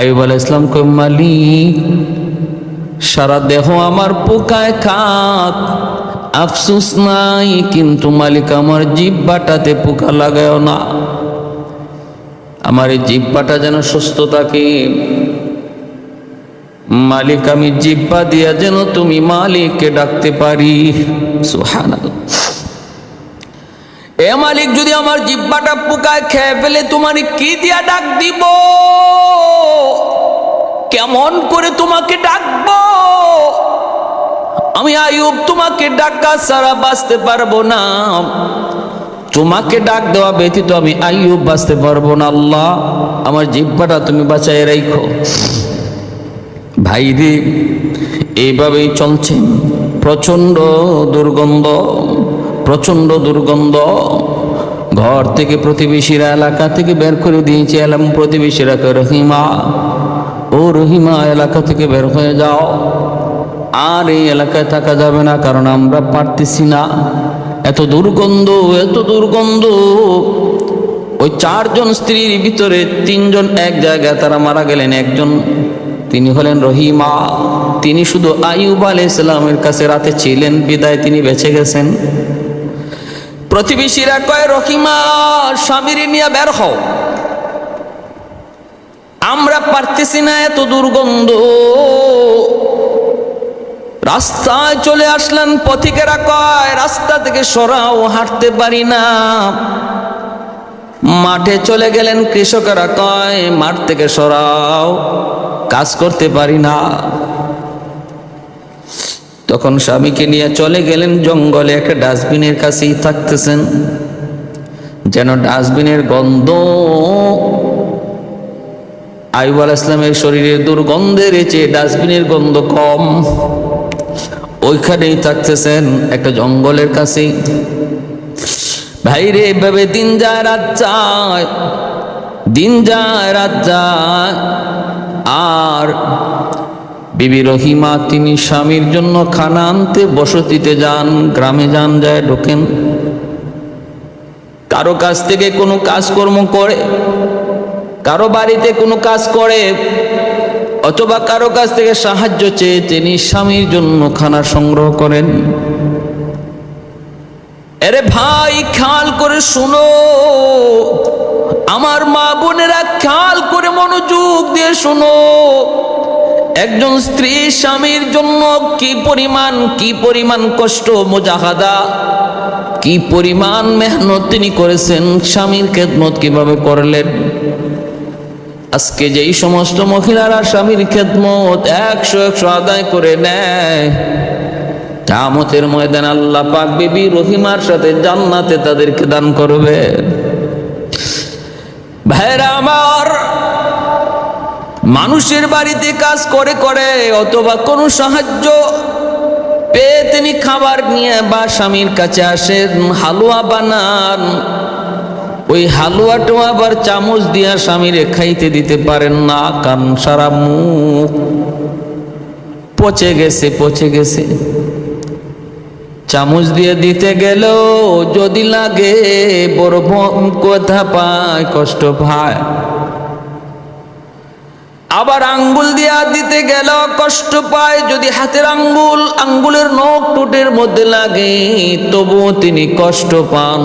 আইব আলাহ ইসলাম কই মালিক সারা দেহ আমার পোকায় খাক আফসুস নাই, কিন্তু মালিক আমার জিব্বাটাতে পোকা লাগায় না। আমার এই জিব্বাটা যেন সুস্থ থাকে। মালিক, আমি জিব্বা দিয়া যেন তুমি মালিককে ডাকতে পারি। সুবহানাল্লাহ। এ মালিক, যদি আমার জিব্বাটা পোকায় খেয়ে ফেলে, তোমার কি দিয়া ডাক দিব? কেমন করে তোমাকে ডাকবো? আমি আয়ুব তোমাকে ডাকা সারা বাঁচতে পারব না। তোমাকে ডাক দেওয়া ব্যতীত আমি আয়ুব বাঁচতে পারব না, আল্লাহ। আমার জিব্বাটা তুমি বাঁচাই রাখো ভাই রে এইভাবেই চলছে। প্রচণ্ড দুর্গন্ধ। প্রচণ্ড দুর্গন্ধ। ঘর থেকে প্রতিবেশীরা, এলাকা থেকে বের করে দিয়েছে এলাম প্রতিবেশীরা রহিমা, ও রহিমা, এলাকা থেকে বের হয়ে যাও। আর এই এলাকায় থাকা যাবে না, কারণ আমরা পারতেছি না। এত দুর্গন্ধ এত দুর্গন্ধ। ওই চারজন স্ত্রীর ভিতরে তিনজন এক জায়গায় তারা মারা গেলেন, একজন তিনি হলেন রহিমা। তিনি শুধু আইয়ুব আলাইহিস ইসলামের কাছে রাতে ছিলেন, বিদায় তিনি বেঁচে গেছেন। প্রতিবেশীরা কয়, রহিমা, স্বামীর নিয়ে বের হও। আমরা পারতেছি না এত দুর্গন্ধ। রাস্তায় চলে আসলেন, পথিকেরা কয়, রাস্তা থেকে সরাও, হাঁটতে পারি না। মাঠে চলে গেলেন, কৃষকেরা কয়, মাঠ থেকে সরাও, কাজ করতে পারি না। তখন স্বামীকে নিয়ে চলে গেলেন জঙ্গলে একটা ডাস্টবিনের কাছেই থাকতেছেন। যেন ডাস্টবিনের গন্ধ আইব আল ইসলামের শরীরের দুর্গন্ধের চেয়ে ডাস্টবিনের গন্ধ কম। ওইখানেই থাকতেছেন একটা জঙ্গলের কাছেই। ভাইরে, এভাবে দিন যায়, রাত যায়, দিন যায়, রাত যায়, আর বিবি রহিমা, তিনি স্বামীর জন্য খানা আনতে বসতিতে যান, গ্রামে যান, যায় ঢোকেন। কারও কাছ থেকে কোনো কাজকর্ম করে, কারও বাড়িতে কোনো কাজ করে, অথবা কারও কাছ থেকে সাহায্য চেয়ে তিনি স্বামীর জন্য খানা সংগ্রহ করেন। আরে ভাই, খেয়াল করে শুনো। আমার মা বোনেরা খেয়াল করে মনোযোগ দিয়ে শুনো। একজন স্ত্রী স্বামীর জন্য কি পরিমাণ কি পরিমাণ কষ্ট, মোজাহাদা? কি পরিমাণ মেহনত তিনি করেছেন? স্বামীর খেদমত কীভাবে করলেন? আজকে যেই সমস্ত মহিলারা স্বামীর খেদমত একশো একশো আদায় করে নেয় কামতের ময়দান আল্লাহ পাক বিবি রহিমার সাথে জান্নাতে তাদেরকে দান করবে ভাইরা আমার মানুষের বাড়িতে কাজ করে করে, অথবা কোনো সাহায্য পেয়ে তিনি খাবার নিয়ে বা স্বামীর কাছে আসেন হালুয়া বানান। ওই হালুয়াটাও আবার চামচ দিয়া স্বামীরে খাইতে দিতে পারেন না, কারণ সারা মুখ পচে গেছে পচে গেছে। চামচ দিয়ে দিতে গেল যদি লাগে বড় কথা পায়, কষ্ট পায়। আবার আঙ্গুল দিয়া দিতে গেল, কষ্ট পায় যদি হাতের আঙ্গুল, আঙ্গুলের নখ টুটের মধ্যে লাগে, তবুও তিনি কষ্ট পান,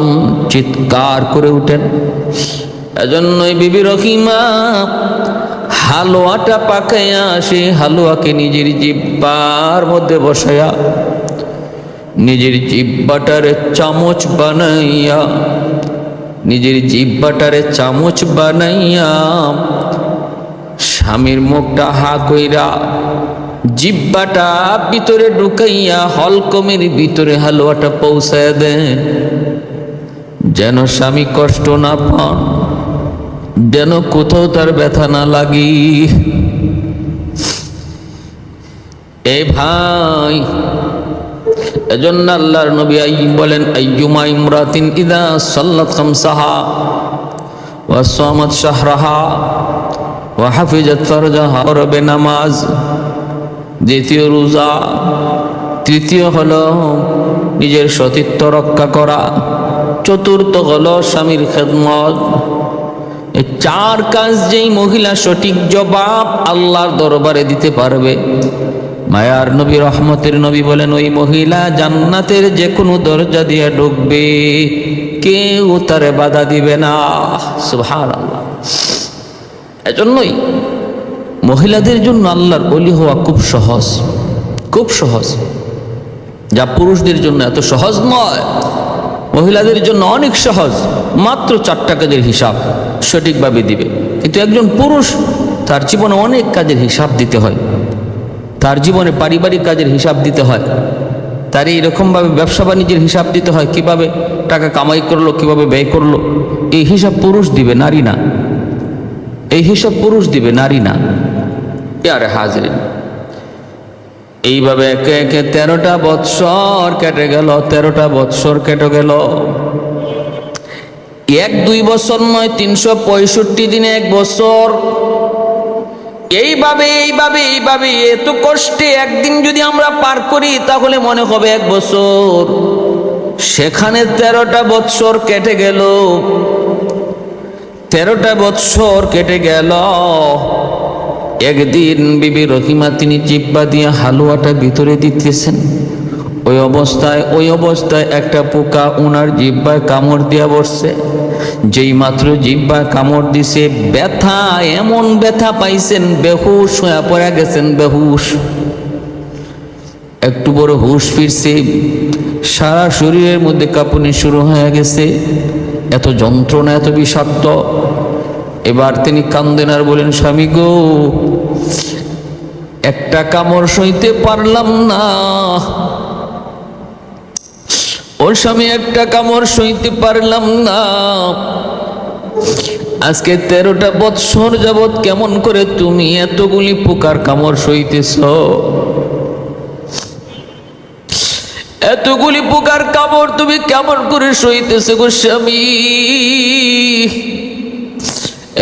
চিৎকার করে উঠেন। এজন্যই বিবি রহিমা হালুয়াটা পাকাইয়া সে হালুয়াকে নিজের জিব্বার মধ্যে বসায়া নিজের জিব্বাটারে চামচ বানাইয়া, নিজের জিব্বাটারে চামচ বানাইয়া স্বামীর মুখটা হা কইরা জিব্বাটা ভিতরে ঢুকাইয়া হলকমের ভিতরে হালুয়াটা পৌঁছায় দেন যেন স্বামী কষ্ট না পান, যেন কোথাও তার ব্যথা না লাগি। এ ভাই, এজন্য আল্লাহর নবী আইয়ুব বলেন, আইয়ুমা ইমরাতিন ইদা সাল্লাত খামসাহা ওয়া সামাত শাহরাহা। ওয়া হাফিজাত ফারজাহা রবে নামাজ। দ্বিতীয় রোজা, তৃতীয় হলো নিজের সতীত্ব রক্ষা করা। চতুর্থ হলো স্বামীর খেদমত। চার কাজ যেই মহিলা সঠিক জবাব আল্লাহর দরবারে দিতে পারবে। মায়ার নবী, রহমতের নবী বলেন, ওই মহিলা জান্নাতের যে কোনো দরজা দিয়ে ঢুকবে। কেউ তারে বাধা দিবে না। সুহার আল্লাহ এজন্যই মহিলাদের জন্য আল্লাহর অলি হওয়া খুব সহজ খুব সহজ। যা পুরুষদের জন্য এত সহজ নয়, মহিলাদের জন্য অনেক সহজ, মাত্র চার টাকাদের হিসাব সঠিকভাবে দিবে। কিন্তু একজন পুরুষ তার জীবনে অনেক কাজের হিসাব দিতে হয়। তার জীবনে পারিবারিক কাজের হিসাব দিতে হয়। তার এইরকমভাবে ব্যবসা বাণিজ্যের হিসাব দিতে হয়, কীভাবে টাকা কামাই করল, কীভাবে ব্যয় করল, এই হিসাব পুরুষ দিবে, নারী না। এই হিসাব পুরুষ দিবে, নারী না। আরে হাজরিন, এইভাবে একে একে তেরোটা বৎসর কেটে গেল, তেরোটা বৎসর কেটে গেল। এক দুই বছর নয়, তিনশো পঁয়ষট্টি দিনে এক বছর। এইভাবে এইভাবে এইভাবে, এত কষ্টে একদিন যদি আমরা পার করি, তাহলে মনে হবে এক বছর। সেখানে তেরোটা বৎসর কেটে গেল। তেরোটা বৎসর কেটে গেল। একদিন বিবি রহিমা তিনি জিব্বা দিয়ে হালুয়াটা ভিতরে দিতেছেন। ওই অবস্থায় ওই অবস্থায় একটা পোকা ওনার জিব্বায় কামড় দিয়া বসছে। যেই মাত্র জিব্বায় কামড় দিছে, ব্যথা, এমন ব্যথা পাইছেন, বেহুশ হয়ে পড়া গেছেন, বেহুশ। একটু বড় হুশ ফিরছে। সারা শরীরের মধ্যে কাঁপুনি শুরু হয়ে গেছে। এত যন্ত্রণা, এত বিষাক্ত। এবার তিনি কান্দেন আর বলেন, স্বামী গো, একটা কামড় সইতে পারলাম না। ওর স্বামী, একটা কামড় সইতে পারলাম না। আজকে তেরোটা বৎসর যাবৎ কেমন করে তুমি এতগুলি পোকার কামড় সইতেছ? এতগুলি পোকার কামড় তুমি কেমন করে সইতেছে গোস্বামী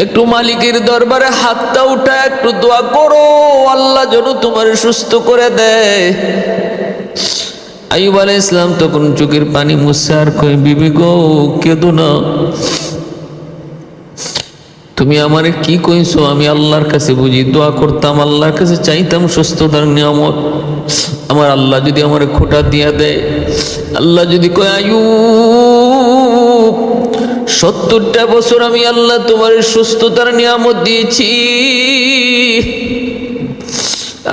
একটু মালিকের দরবারে হাতটা উঠা একটু দোয়া করো, আল্লাহ যেন তোমার সুস্থ করে দেয়। আইব আলাই ইসলাম তখন চোখের পানি মুসার কই বিবি গো, কেদো না। তুমি আমারে কি কইছো? আমি আল্লাহর কাছে বুঝি, দোয়া করতাম, আল্লাহর কাছে চাইতাম সুস্থতার নিয়ামত। আমার আল্লাহ যদি আমার খোটা দিয়া দেয়, আল্লাহ যদি কয় আয়ু সত্তরটা বছর আমি আল্লাহ তোমার সুস্থতার নিয়ামত দিয়েছি।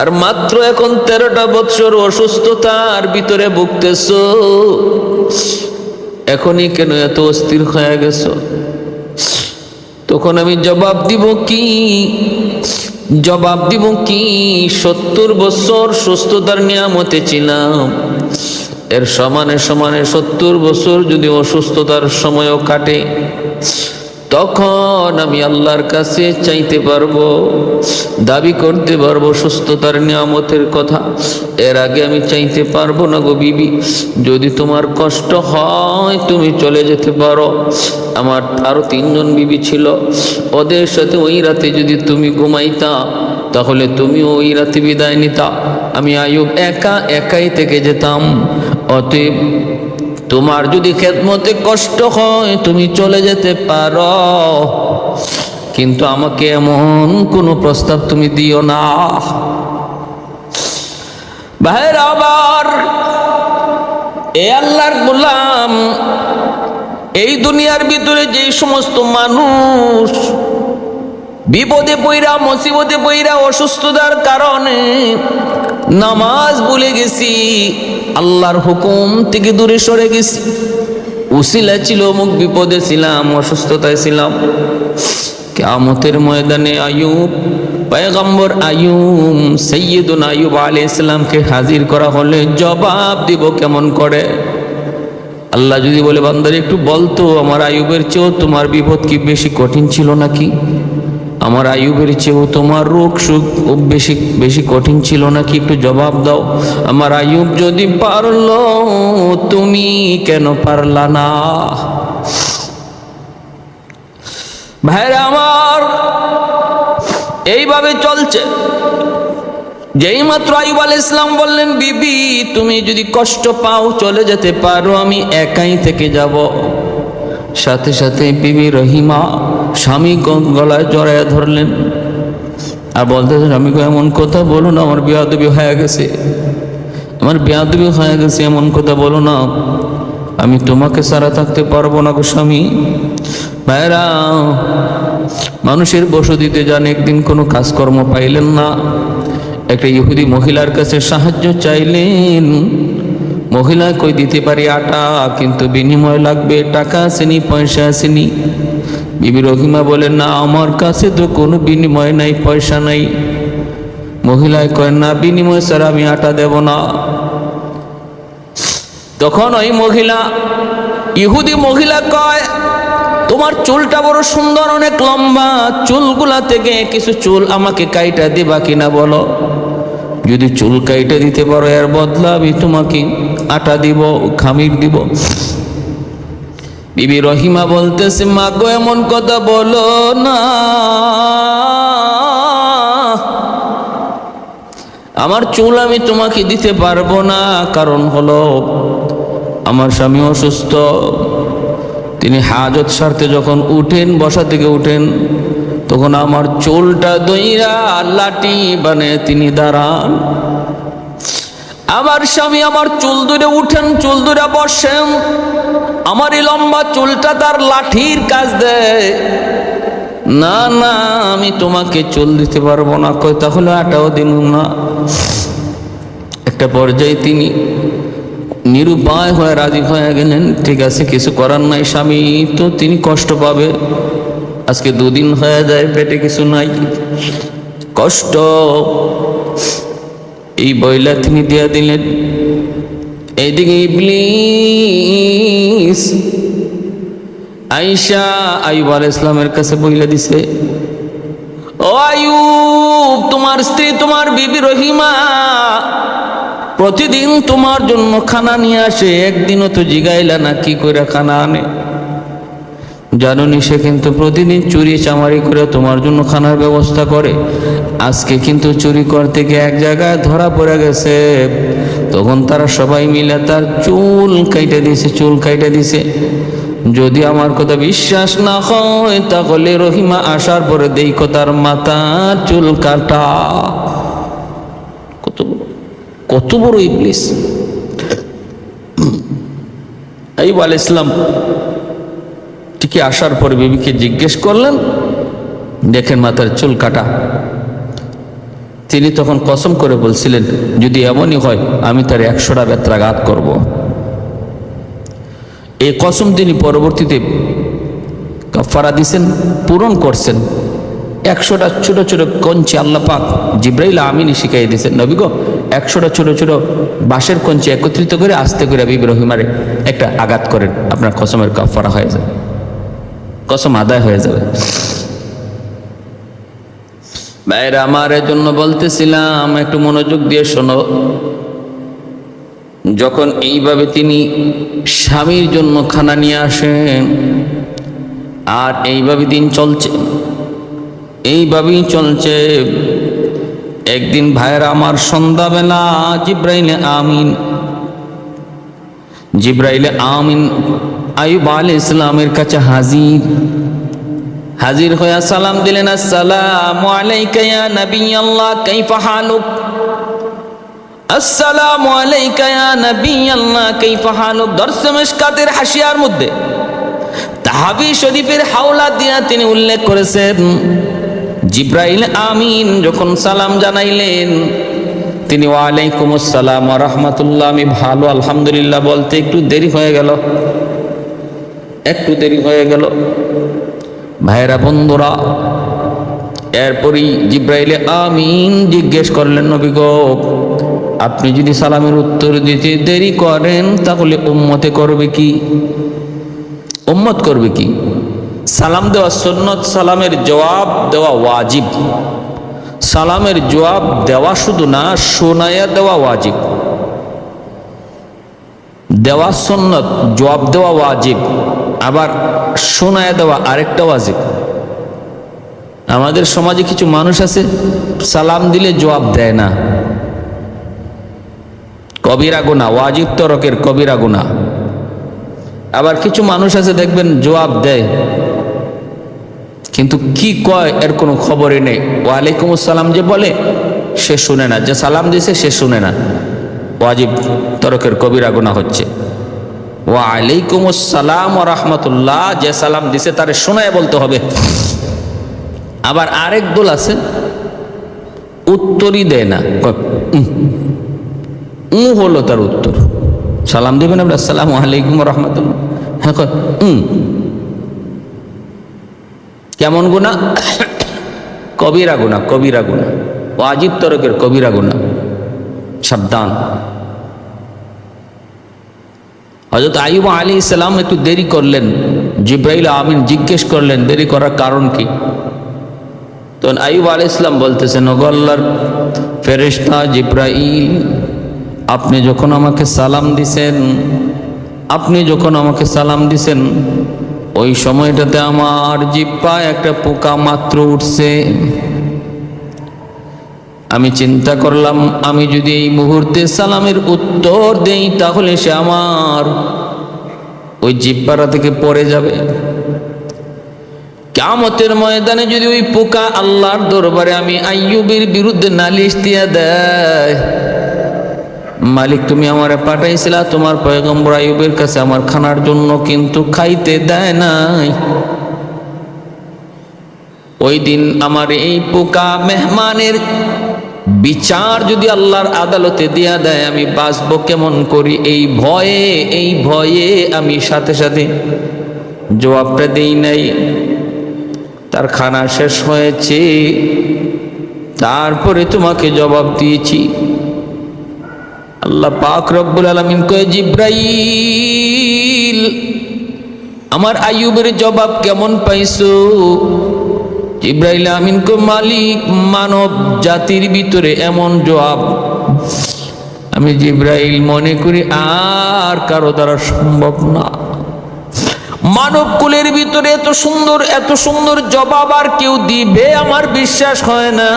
আর মাত্র এখন তেরোটা বছর অসুস্থতার ভিতরে ভুগতেছ। এখনই কেন এত অস্থির হয়ে গেছ? তখন আমি জবাব দিব কি? জবাব দিব কি? সত্তর বছর সুস্থতার নিয়ামতে ছিলাম। এর সমানে সমানে সত্তর বছর যদি অসুস্থতার সময়ও কাটে তখন আমি আল্লাহর কাছে চাইতে পারব, দাবি করতে পারব সুস্থতার নিয়ামতের কথা। এর আগে আমি চাইতে পারব না গো বিবি, যদি তোমার কষ্ট হয় তুমি চলে যেতে পারো। আমার আরও তিনজন বিবি ছিল, ওদের সাথে ওই রাতে যদি তুমি ঘুমাইতা, তাহলে তুমি ওই রাতে বিদায় নিতা। আমি আয়ুব একা একাই থেকে যেতাম, অতএব তোমার যদি খেদমতে কষ্ট হয়, তুমি চলে যেতে পারো। কিন্তু আমাকে এমন কোনো প্রস্তাব তুমি দিও না। ভাইয়ের, আবার এ আল্লাহর গোলাম, এই দুনিয়ার ভিতরে যে সমস্ত মানুষ বিপদে পইরা, মুসিবতে পইরা অসুস্থতার কারণে নামাজ ভুলে গেছি, আল্লাহর হুকুম থেকে দূরে সরে গেছি। উসিলা ছিল মুখ বিপদে ছিলাম, অসুস্থতায় ছিলাম। কেমতের ময়দানে আয়ুব পয়গম্বর আয়ুব সৈয়দুন আয়ুব আলী ইসলামকে হাজির করা হলে জবাব দিব কেমন করে? আল্লাহ যদি বলে, বান্দার, একটু বলতো, আমার আয়ুবের চেয়েও তোমার বিপদ কি বেশি কঠিন ছিল নাকি? আমার আয়ুবের চেয়েও তোমার রোগ সুখ বেশি বেশি কঠিন ছিল নাকি? একটু জবাব দাও। আমার আয়ুব যদি পারল, তুমি কেন পারলা না? ভাইরা আমার, এইভাবে চলছে। যেই মাত্র আইব আল ইসলাম বললেন, বিবি, তুমি যদি কষ্ট পাও, চলে যেতে পারো, আমি একাই থেকে যাব। সাথে সাথে বিবি রহিমা স্বামী গলায় জড়ায় ধরলেন। আর বলতেছে স্বামীকে এমন কথা বলো না, আমার বিয়াদবি হয়ে গেছে। আমার বিয়াদবি হয়ে গেছে, এমন কথা বলো না। আমি তোমাকে সারা থাকতে পারব না গো স্বামী। ভাইরা মানুষের বসতিতে যান, একদিন কোনো কাজকর্ম পাইলেন না। একটা ইহুদি মহিলার কাছে সাহায্য চাইলেন। মহিলা কই, দিতে পারি আটা, কিন্তু বিনিময় লাগবে, টাকা আসেনি, পয়সা আসেনি। বিবি রহিমা বলেন, না, আমার কাছে তো কোনো বিনিময় নাই, পয়সা নাই। মহিলায় কয়, না, বিনিময় স্যার, আমি আটা দেব না। তখন ওই মহিলা, ইহুদি মহিলা কয়, তোমার চুলটা বড় সুন্দর, অনেক লম্বা। চুলগুলা থেকে কিছু চুল আমাকে কাইটা দিবা কিনা বলো। যদি চুল কাইটা দিতে পারো, এর বদলা আমি তোমাকে আটা দিব, খামির দিব। বিবি রহিমা বলতেছে মা গো এমন কথা বলো না। আমার চুল আমি তোমাকে দিতে পারব না, কারণ হলো আমার স্বামী অসুস্থ। তিনি হাজত স্বার্থে যখন উঠেন, বসা থেকে উঠেন, তখন আমার চুলটা দইরা লাঠি বানে তিনি দাঁড়ান। আমার স্বামী আমার চুল দূরে উঠেন, চুল দূরে বসেন। আমার এই লম্বা চুলটা তার লাঠির কাজ দেয়। না না, আমি তোমাকে চুল দিতে পারব না। কই, তাহলে আটাও দিন না। একটা পর্যায়ে তিনি নিরুপায় হয়ে রাজি হয়ে গেলেন। ঠিক আছে, কিছু করার নাই স্বামী, তো তিনি কষ্ট পাবে। আজকে দুদিন হয়ে যায়, পেটে কিছু নাই। কষ্ট। এই বইলা তিনি দিয়া দিলেন। এইদিকে ইবলিস আইসা আইব আল ইসলামের কাছে বইলা দিছে, ও আয়ুব তোমার স্ত্রী তোমার বিবি রহিমা প্রতিদিন তোমার জন্য খানা নিয়ে আসে, একদিনও তো জিগাইলা না, কি করে খানা আনে? জানুনি সে কিন্তু প্রতিদিন চুরি চামারি করে তোমার জন্য খানার ব্যবস্থা করে। আজকে কিন্তু চুরি করতে গিয়ে এক জায়গায় ধরা পড়ে গেছে। তখন তারা সবাই মিলে তার চুল কাইটে দিছে চুল কাইটে দিছে যদি আমার কথা বিশ্বাস না হয়, তাহলে রহিমা আসার পরে দেই তার মাথার চুল কাটা। কত বড় কত বড় ইবলিস। এই আল ইসলাম টিকে আসার পরে বিবিকে জিজ্ঞেস করলেন, দেখেন মাথার চুল কাটা। তিনি তখন কসম করে বলছিলেন, যদি এমনই হয়, আমি তার একশোটা বেত্রাঘাত করব। এই কসম তিনি পরবর্তীতে কাফারা দিছেন, পূরণ করছেন। একশোটা ছোট ছোট কঞ্চি আল্লাহ পাক জিব্রাইল আমিনি শিখাই দিয়েছেন, নবী গো, একশোটা ছোট ছোট বাঁশের কঞ্চি একত্রিত করে আস্তে করে বিবি রহিমারে একটা আঘাত করেন, আপনার কসমের কাফারা হয়ে যাবে কসম আদায় হয়ে যাবে। ভাইরা আমার জন্য বলতেছিলাম, একটু মনোযোগ দিয়ে শোনো। যখন এইভাবে তিনি স্বামীর জন্য খানা নিয়ে আসেন, আর এইভাবে দিন চলছে, এইভাবেই চলছে, একদিন ভাইরা আমার সন্ধ্যাবেলা জিব্রাইলে আমিন জিব্রাইলে আমিন আয়ুব আল ইসলামের কাছে হাজির। হাজির হয়ে সালাম দিলেন, আসসালামু আলাইকা ইয়া নবী আল্লাহ কাইফা হালুক? আসসালামু আলাইকা ইয়া নবী আল্লাহ কাইফা হালুক? দর্শে মিশকাতের হাসিয়ার মধ্যে তাহাবি শরীফের হাওলা দিয়া তিনি উল্লেখ করেছেন, জিব্রাইল আমিন যখন সালাম জানাইলেন, তিনি ওয়ালাইকুম আসসালাম রহমতুল্লাহ, আমি ভালো, আলহামদুলিল্লাহ, বলতে একটু দেরি হয়ে গেল, একটু দেরি হয়ে গেল। ভাইরা বন্ধুরা, এরপরই জিব্রাইলে আমিন জিজ্ঞেস করলেন, নবী গো, আপনি যদি সালামের উত্তর দিতে দেরি করেন, তাহলে উম্মতে করবে কি? উম্মত করবে কি? সালাম দেওয়া সুন্নত, সালামের জবাব দেওয়া ওয়াজিব। সালামের জবাব দেওয়া শুধু না, শোনায়া দেওয়া ওয়াজিব। দেওয়া সুন্নত, জবাব দেওয়া ওয়াজিব। আবার শোনায় দেওয়া আরেকটা ওয়াজিব আমাদের সমাজে কিছু মানুষ আছে, সালাম দিলে জবাব দেয় না। কবিরা গুণা ওয়াজিব তরকের কবিরা গুণা আবার কিছু মানুষ আছে, দেখবেন জবাব দেয়। কিন্তু কি কয়, এর কোনো খবরই নেই। ওয়ালাইকুম আসসালাম যে বলে, সে শুনে না। যে সালাম দিছে সে শুনে না। ওয়াজিব তরকের কবিরা গুণা হচ্ছে। ওয়ালাইকুম আসসালাম ও রহমতুল্লাহ যে সালাম দিছে তারে শোনায় বলতে হবে। আবার আরেক দল আছে উত্তরই দেয় না। উম হলো তার উত্তর। সালাম দিবেন আপনি আসসালাম আলাইকুম রহমতুল্লাহ হ্যাঁ কয়, উম। কেমন গুণা? কবিরা গুণা কবিরা গুণা। ওয়াজিব তরকের কবিরা গুণা। সাবধান। হজরত আইব আলী ইসলাম একটু দেরি করলেন। জিব্রাইল আমিন জিজ্ঞেস করলেন, দেরি করার কারণ কি? তখন আইব আলী ইসলাম বলতেছেন ওগল্লার ফেরেশতা জিব্রাইল, আপনি যখন আমাকে সালাম দিছেন, আপনি যখন আমাকে সালাম দিছেন, ওই সময়টাতে আমার জিব্বায় একটা পোকা মাত্র উঠছে। আমি চিন্তা করলাম, আমি যদি এই মুহূর্তে সালামের উত্তর দেই, তাহলে সে আমার ওই জিব্বারা থেকে পড়ে যাবে। কামতের ময়দানে যদি ওই পোকা আল্লাহর দরবারে আমি আইয়ুবের বিরুদ্ধে নালিশ দিয়া দেয়, মালিক তুমি আমারে পাঠাইছিলা, তোমার পয়গম্বর আইয়ুবের কাছে আমার খানার জন্য কিন্তু খাইতে দেয় নাই। ওই দিন আমার এই পোকা মেহমানের বিচার যদি আল্লাহর আদালতে দেয়া দেয়, আমি বাঁচবো কেমন করি? এই ভয়ে এই ভয়ে আমি সাথে সাথে জবাবটা দেই নাই। তার খানা শেষ হয়েছে। তারপরে তোমাকে জবাব দিয়েছি। আল্লাহ পাক রব্বুল আলমিন কয়ে, জিব্রাইল, আমার আইয়ুবের জবাব কেমন পাইছো? ইব্রাহিম আমিন কো মালিক মানব জাতির ভিতরে এমন জবাব। আমি জিব্রাইল মনে করি আর কারও দ্বারা সম্ভব না। মানব কুলের ভিতরে এত সুন্দর এত সুন্দর জবাব আর কেউ দিবে আমার বিশ্বাস হয় না।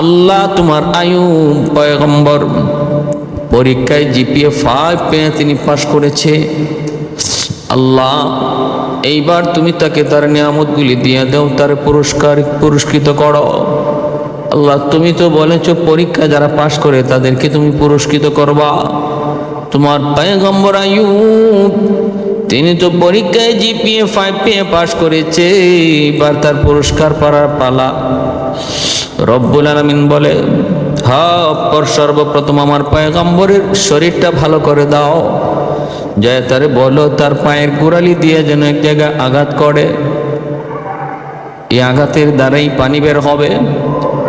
আল্লাহ তোমার আয়ু, পয়গম্বর পরীক্ষায় জিপিএ ফাইভ পেয়ে তিনি পাশ করেছে। আল্লাহ, এইবার তুমি তাকে তার নিয়ামতগুলি দিয়ে দাও, তার পুরস্কার পুরস্কৃত করো। আল্লাহ, তুমি তো বলেছ পরীক্ষা যারা পাশ করে তাদেরকে তুমি পুরস্কৃত করবা। তোমার পয়গম্বর আয়ুব তিনি তো পরীক্ষায় জিপিএ ফাইভ পেয়ে পাশ করেছে, এবার তার পুরস্কার পাওয়ার পালা। রব্বুল আলমিন বলে হ্যাঁ সর্বপ্রথম আমার পয়গম্বরের শরীরটা ভালো করে দাও। জয় তারে বলো তার পায়ের গোড়ালি দিয়ে যেন এক জায়গায় আঘাত করে এই আঘাতের দ্বারাই পানি বের হবে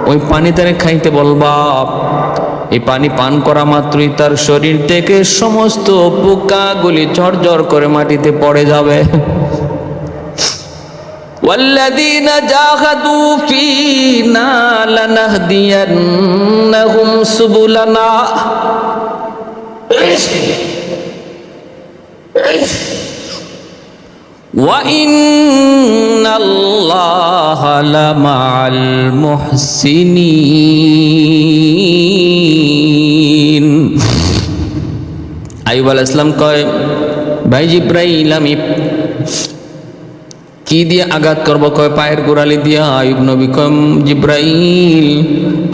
ওই পানি তারে খাইতে বলবা এই পানি পান করা মাত্রই তার শরীর থেকে সমস্ত পোকাগুলি ঝরঝর করে মাটিতে পড়ে যাবে والذين جاهدوا فينا لنهدينهم سبلنا وإن الله لمع المحسنين আইব আল ইসলাম কয় ভাই জিব্রাইল আমি কি দিয়ে আঘাত করব কয় পায়ের গোড়ালি দিয়া আয়ুব নবী কম জিব্রাইল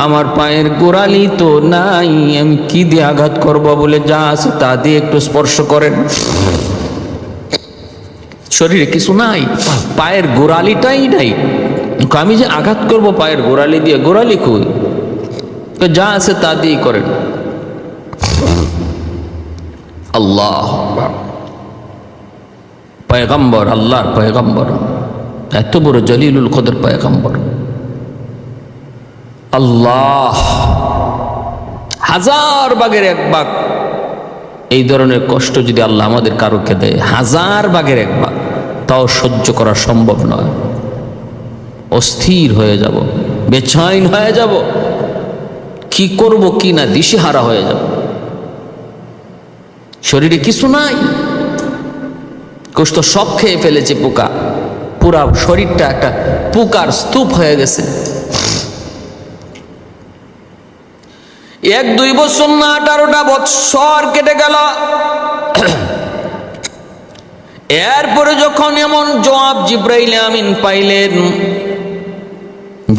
আমার পায়ের গোড়ালি তো নাই, আমি কি দিয়ে আঘাত করব বলে যা আছে তা দিয়ে একটু স্পর্শ করেন। শরীরে কিছু নাই, পায়ের গোড়ালিটাই নাই। আমি যে আঘাত করব পায়ের গোড়ালি দিয়ে, গোড়ালি কই? তো যা আছে তা দিয়েই করেন। আল্লাহ পয়গম্বর, আল্লাহর পয়গম্বর। এত বড় জলিলুল কদর পয়গম্বর। আল্লাহ। হাজার বাগের এক বাঘ এই ধরনের কষ্ট যদি আল্লাহ আমাদের কারোকে দেয়, হাজার বাগের এক বাঘ তাও সহ্য করা সম্ভব নয়। অস্থির হয়ে যাব, বেছাইন হয়ে যাব। কি করব, কি না, দিশেহারা হয়ে যাব। শরীরে কিছু নাই। কষ্ট সব খেয়ে ফেলেছে পোকা। পুরা শরীরটা একটা পোকার স্তূপ হয়ে গেছে। এক, দুই বছর না, আঠারোটা বৎসর কেটে গেল। এরপরে যখন এমন জবাব জিব্রাইল আমিন পাইলেন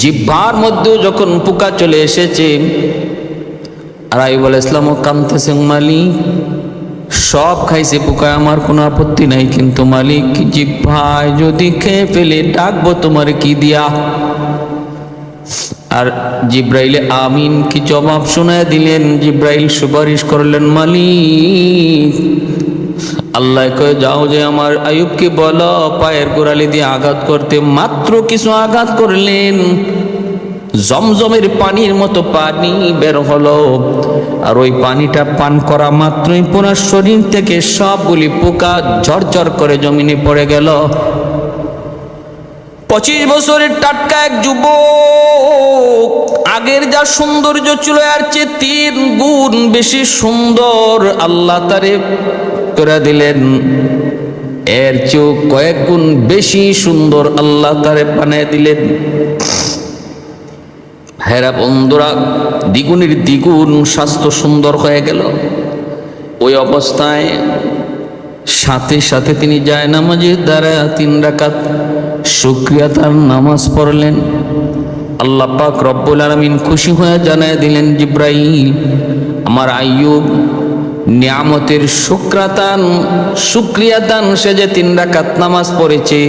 জিব্বার মধ্যেও যখন পোকা চলে এসেছে আর আইবুল ইসলাম কামতেছে মালিক, সব খাইছে পোকা, আমার কোনো আপত্তি নাই, কিন্তু মালিক জিব্বায় যদি খেয়ে ফেলে, ডাকবো তোমার কি দিয়া? আর জিব্রাইলে আমিন কি জবাব শোনায় দিলেন? জিব্রাইল সুপারিশ করলেন, মালিক, আল্লাহ কয়ে, যাও যে আমার আয়ুবকে বলো, পায়ের গোড়ালি দিয়ে আঘাত করতে। মাত্র কিছু আঘাত করলেন। জমজমের পানির মতো পানি বের হলো। আর ওই পানিটা পান করা মাত্রই পুরো শরীর থেকে সবগুলি পোকা ঝরঝর করে জমিনে পড়ে গেল। পঁচিশ বছরের টাটকা এক যুবক আগের যা সৌন্দর্য ছিল আর চেয়ে তিন গুণ বেশি সুন্দর আল্লাহ তারে করে দিলেন। এর চেয়েও কয়েক গুণ বেশি সুন্দর আল্লাহ তারে বানিয়ে দিলেন। হেরা বন্ধুরা, দ্বিগুণের দ্বিগুণ স্বাস্থ্য সুন্দর হয়ে গেল। ওই অবস্থায় সাথে সাথে তিনি যায় নামাজের দ্বারা তিন রাকাত শুক্রিয়া তার নামাজ পড়লেন। আল্লাহ পাক রব্বুল আলমিন খুশি হয়ে জানায় দিলেন জিব্রাইল, আমার আইয়ুব নিয়ামতের শুক্রাতান শুক্রিয়াতান সে যে তিন রাকাত নামাজ পড়েছে,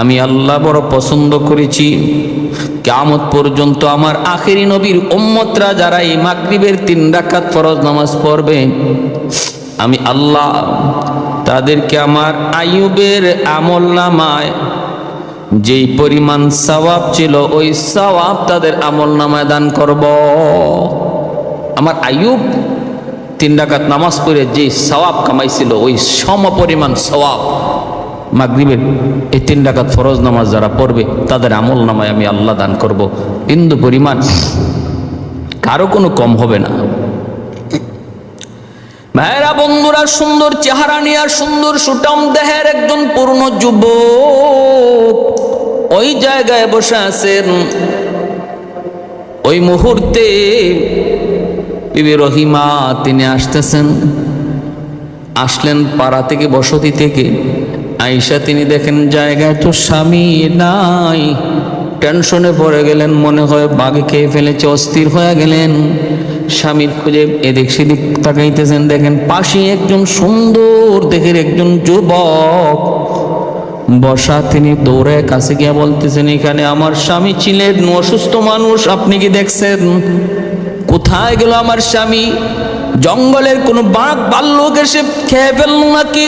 আমি আল্লাহ বড় পছন্দ করেছি। কেমত পর্যন্ত আমার আখেরি নবীর উম্মতরা যারা এই মাগরিবের তিন রাকাত ফরজ নামাজ পড়বে, আমি আল্লাহ তাদেরকে আমার আয়ুবের আমল নামায় যেই পরিমাণ সওয়াব ছিল, ওই সওয়াব তাদের আমল নামায় দান করব। আমার আয়ুব তিন ডাকাত নামাজ পড়ে যে সওয়াব কামাইছিল, ওই সম পরিমাণ সওয়াব মাগরিবের এই তিন ডাকাত ফরজ নামাজ যারা পড়বে, তাদের আমল নামায় আমি আল্লাহ দান করব। বিন্দু পরিমাণ কারও কোনো কম হবে না। ভাইরা বন্ধুরা, সুন্দর চেহারা নিয়ে সুন্দর সুটাম দেহের একজন পূর্ণ যুবক ওই জায়গায় বসে আছেন। ওই মুহূর্তে বিবি রহিমা, তিনি আসতেছেন। আসলেন পাড়া থেকে, বসতি থেকে। আইসা তিনি দেখেন জায়গায় তো স্বামী নাই। টেনশনে পড়ে গেলেন, মনে হয় বাঘে খেয়ে ফেলেছে, অস্থির হয়ে গেলেন। স্বামীর খুঁজে এদিক সেদিক তাকাইতেছেন, দেখেন পাশে একজন সুন্দর দেখের একজন যুবক। বসা তিনি দৌড়ে কাছে গিয়ে বলতেছেন, এখানে আমার স্বামী ছিলেন, অসুস্থ মানুষ, আপনি কি দেখছেন? কোথায় গেল আমার স্বামী? জঙ্গলের কোনো বাঘ বাল্যক এসে খেয়ে ফেলল নাকি?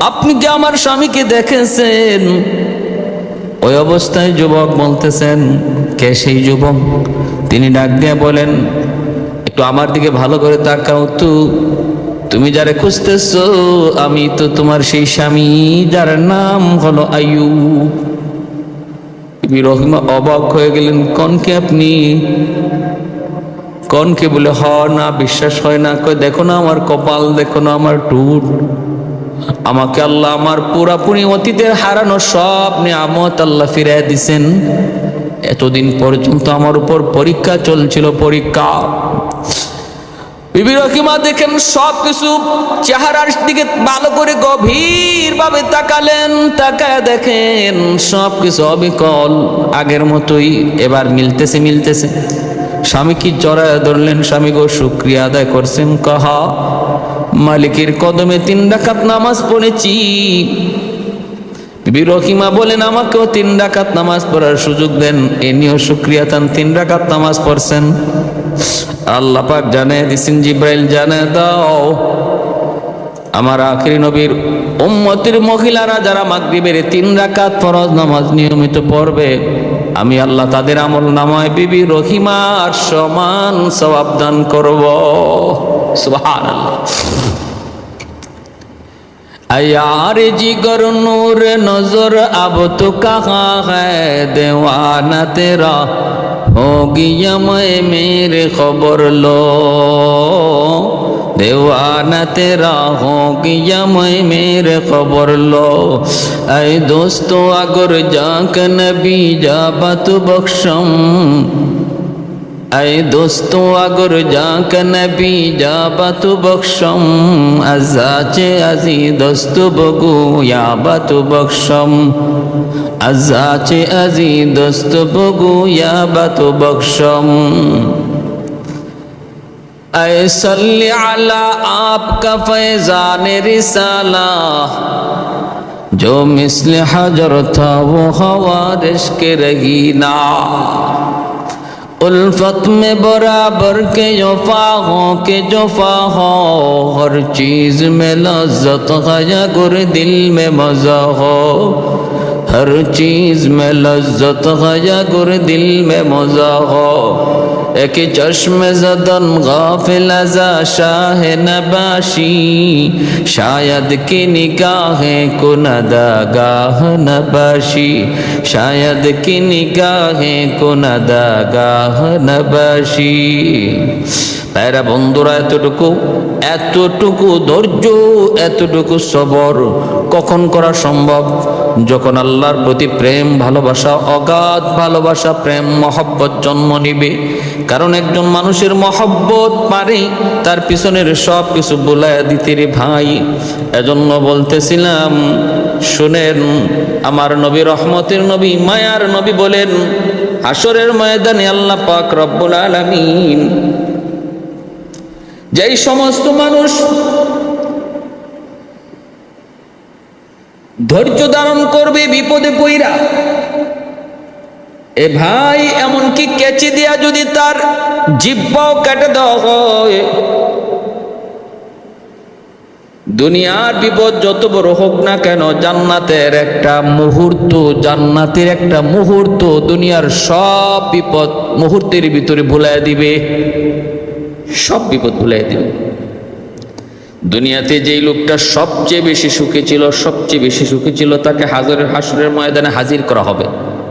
আপনি কি আমার স্বামীকে দেখেছেন? ওই অবস্থায় যুবক বলতেছেন, কে সেই যুবক? তিনি ডাক দিয়ে বলেন একটু আমার দিকে ভালো করে তাকাও তো। তুমি যারা খুঁজতেছ, আমি তো তোমার সেই স্বামী, যার নাম হলো আয়ু রহিমা অবাক হয়ে গেলেন, কনকে আপনি? কনকে বলে, হ না, বিশ্বাস হয় না। কয়, দেখো না আমার কপাল, দেখো না আমার টুট আমাকে আল্লাহ আমার পুরাপুরি অতীতের হারানো সব নিয়ামত আল্লাহ ফিরাই দিছেন। এতদিন পর্যন্ত আমার উপর পরীক্ষা চলছিল, পরীক্ষা। বিবি রহিমা দেখেন সব কিছু চেহারার দিকে ভালো করে গভীর ভাবে তাকালেন, তাকায় দেখেন সব কিছু অবিকল, আগের মতোই এবার মিলতেছে মিলতেছে। স্বামী কি জড়ায় ধরলেন? স্বামী গো, শুক্রিয়া আদায় করছেন, কাহা। মালিকের কদমে তিন ডাকাত নামাজ পড়েছি। বিবি রহিমা বলেন, আমাকেও তিন ডাকাত নামাজ পড়ার সুযোগ দেন। এ নিয়েও শুক্রিয়া তান তিন ডাকাত নামাজ পড়ছেন? আল্লাহ পাক জানে দিছেন জিব্রাইল জানে, দাও। আমার আখিরি নবীর উম্মতের মহিলারা যারা মাগরিবের তিন রাকাত ফরজ নামাজ নিয়মিত পড়বে, আমি আল্লাহ তাদের আমল নামায় বিবি রহিমার সমান সওয়াব দান করব। সুবহানাল্লাহ। यार जिगर नूर नजर अब तो कहाँ है दीवाना तेरा हो गया मैं मेरे खबर लो दीवाना तेरा हो गया मैं मेरे खबर लो ऐ दोस्तों अगर जाक नबी जाबत बख्शम اے دوستو، اگر جاک نبی جابت بخشم ازاچ ازی دوست بگو یابت بخشم. ازاچ ازی دوست بگو یابت بخشم. اے صلی علی آپ کا فیضان رسالہ، جو مثل حجر تھا، وہ خوارش کے رہینا الفت میں برابر کے جفا ہو کے جفا ہو ہر چیز میں لذت ہے گر دل میں مزہ ہو۔ ہر چیز میں لذت ہے گر دل میں مزہ ہو۔ একে চশমে জদন গাফিল আজা শাহ নবাসি শায়দ কি নিগাহে কুনদা গাহ নবাসি শায়দ কি নিগাহে কুনদা গাহ নবাসি প্যারা বন্ধুরা এতটুকু এতটুকু ধৈর্য এতটুকু সবর কখন করা সম্ভব? যখন আল্লাহর প্রতি প্রেম, ভালোবাসা, অগাধ ভালোবাসা, প্রেম, মহব্বত জন্ম নিবে কারণ একজন মানুষের মহব্বত পারে, তার পিছনের সব কিছু বোলায় দিতে রে ভাই। এজন্য বলতেছিলাম, শুনেন, আমার নবী রহমতের নবী, মায়ার নবী বলেন হাসরের ময়দানে আল্লাহ পাক রব্বুল আলামিন যেই সমস্ত মানুষ ধৈর্য ধারণ করবে বিপদে পইরা এ ভাই, এমনকি কেচি দিয়া যদি তার জিব্বাও কেটে দেওয়া হয়, দুনিয়ার বিপদ যত বড় হোক না কেন, জান্নাতের একটা মুহূর্ত, জান্নাতের একটা মুহূর্ত, দুনিয়ার সব বিপদ মুহূর্তের ভিতরে ভুলাই দিবে। সব বিপদ ভুলাই দিবে। দুনিয়াতে যেই লোকটা সবচেয়ে বেশি সুখী ছিল, সবচেয়ে বেশি সুখী ছিল, তাকে হাজারের হাসরের ময়দানে হাজির করা হবে।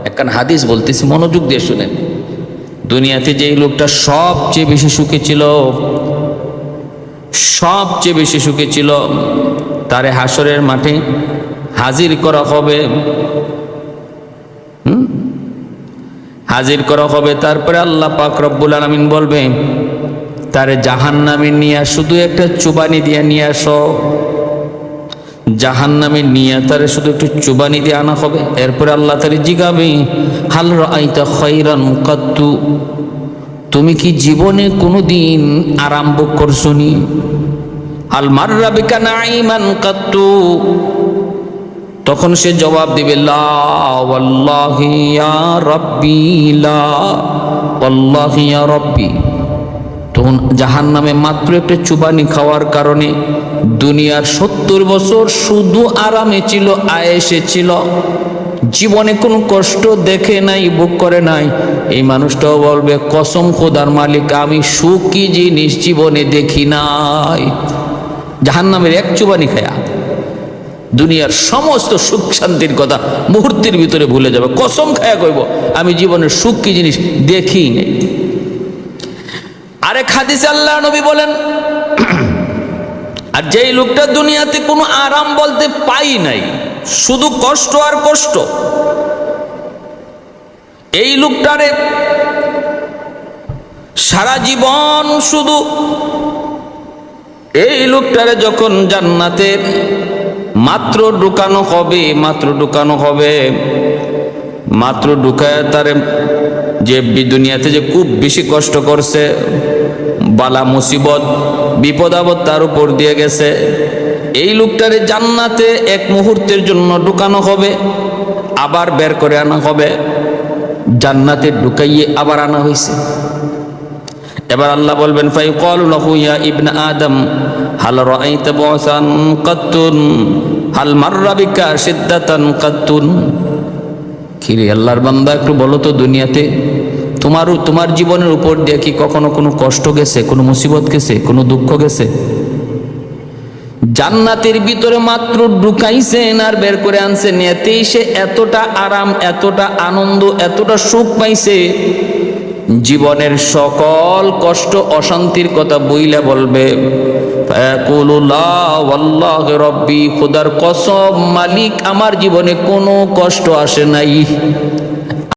একখান হাদিস বলতেছি, মনোযোগ দিয়ে শুনেন। দুনিয়াতে যেই লোকটা সবচেয়ে বেশি সুখে ছিল, সবচেয়ে বেশি সুখে ছিল, তারে হাসরের মাঠে হাজির করা হবে? হাজির করা হবে, তারপরে আল্লাহ পাক রব্বুল আলমিন বলবে, তারে জাহান নামে নিয়ে শুধু একটা চুবানি দিয়ে নিয়ে আসো। জাহান নামে নিয়ে তারে শুধু একটু চুবানি দিয়ে আনা হবে। এরপরে আল্লাহ তারে জিগাবে, হাল আইতা খৈরান কাত্তু তুমি কি জীবনে কোনোদিন আরাম ভোগ করছনি? আল মাররা বিকা নাইমান তখন সে জবাব দিবে, লা রাব্বি লা রাব্বি। তখন জাহান নামে মাত্র একটা চুবানি খাওয়ার কারণে দুনিয়ার সত্তর বছর শুধু আরামে ছিল, আয়েসে ছিল। জীবনে কোনো কষ্ট দেখে নাই, ভোগ করে নাই। এই মানুষটাও বলবে, কসম খোদার মালিক, আমি সুখী জিনিস জীবনে দেখি নাই। জাহান নামের এক চুবানি খায়া দুনিয়ার সমস্ত সুখ শান্তির কথা মুহূর্তের ভিতরে ভুলে যাবে। কসম খায়া কইব, আমি জীবনের সুখ কি জিনিস দেখি নেই। আরেক হাদিসে আল্লাহ নবী বলেন, আর যেই লোকটা দুনিয়াতে কোনো আরাম বলতে পাই নাই, শুধু কষ্ট আর কষ্ট, এই লোকটারে সারা জীবন শুধু এই লোকটারে যখন জান্নাতের মাত্র ঢুকানো হবে, মাত্র ঢুকানো হবে, মাত্র ঢুকায় তারে যে দুনিয়াতে যে খুব বেশি কষ্ট করছে, বালা মুসিবত, বিপদ আপদ তার উপর দিয়ে গেছে, এই লোকটারে জান্নাতে এক মুহূর্তের জন্য ঢুকানো হবে, আবার বের করে আনা হবে, জান্নাতে ঢুকাইয়ে আবার আনা হয়েছে এবার আল্লাহ বলবেন ফাই কল ইয়া ইবনা আদম, হাল রাআইতা বুসান কাত্তুন, হাল মাররা বিকা সিদ্দাতান কাত্তুন? কিরে, আল্লাহর বান্দা, একটু বলো তো দুনিয়াতে তোমারও তোমার জীবনের উপর দিয়ে কি কখনো কোনো কষ্ট গেছে, কোনো মুসিবত গেছে, কোনো দুঃখ গেছে? জান্নাতের ভিতরে মাত্র ঢুকাইছেন আর বের করে আনছেন, এতেই সে এতটা আরাম, এতটা আনন্দ, এতটা সুখ পাইছে। জীবনের সকল কষ্ট, অশান্তির কথা বইলে বলবে। ফায়াকুলু লা ওয়াল্লাহি রব্বি খোদার কসম মালিক আমার জীবনে কোনো কষ্ট আসে নাই।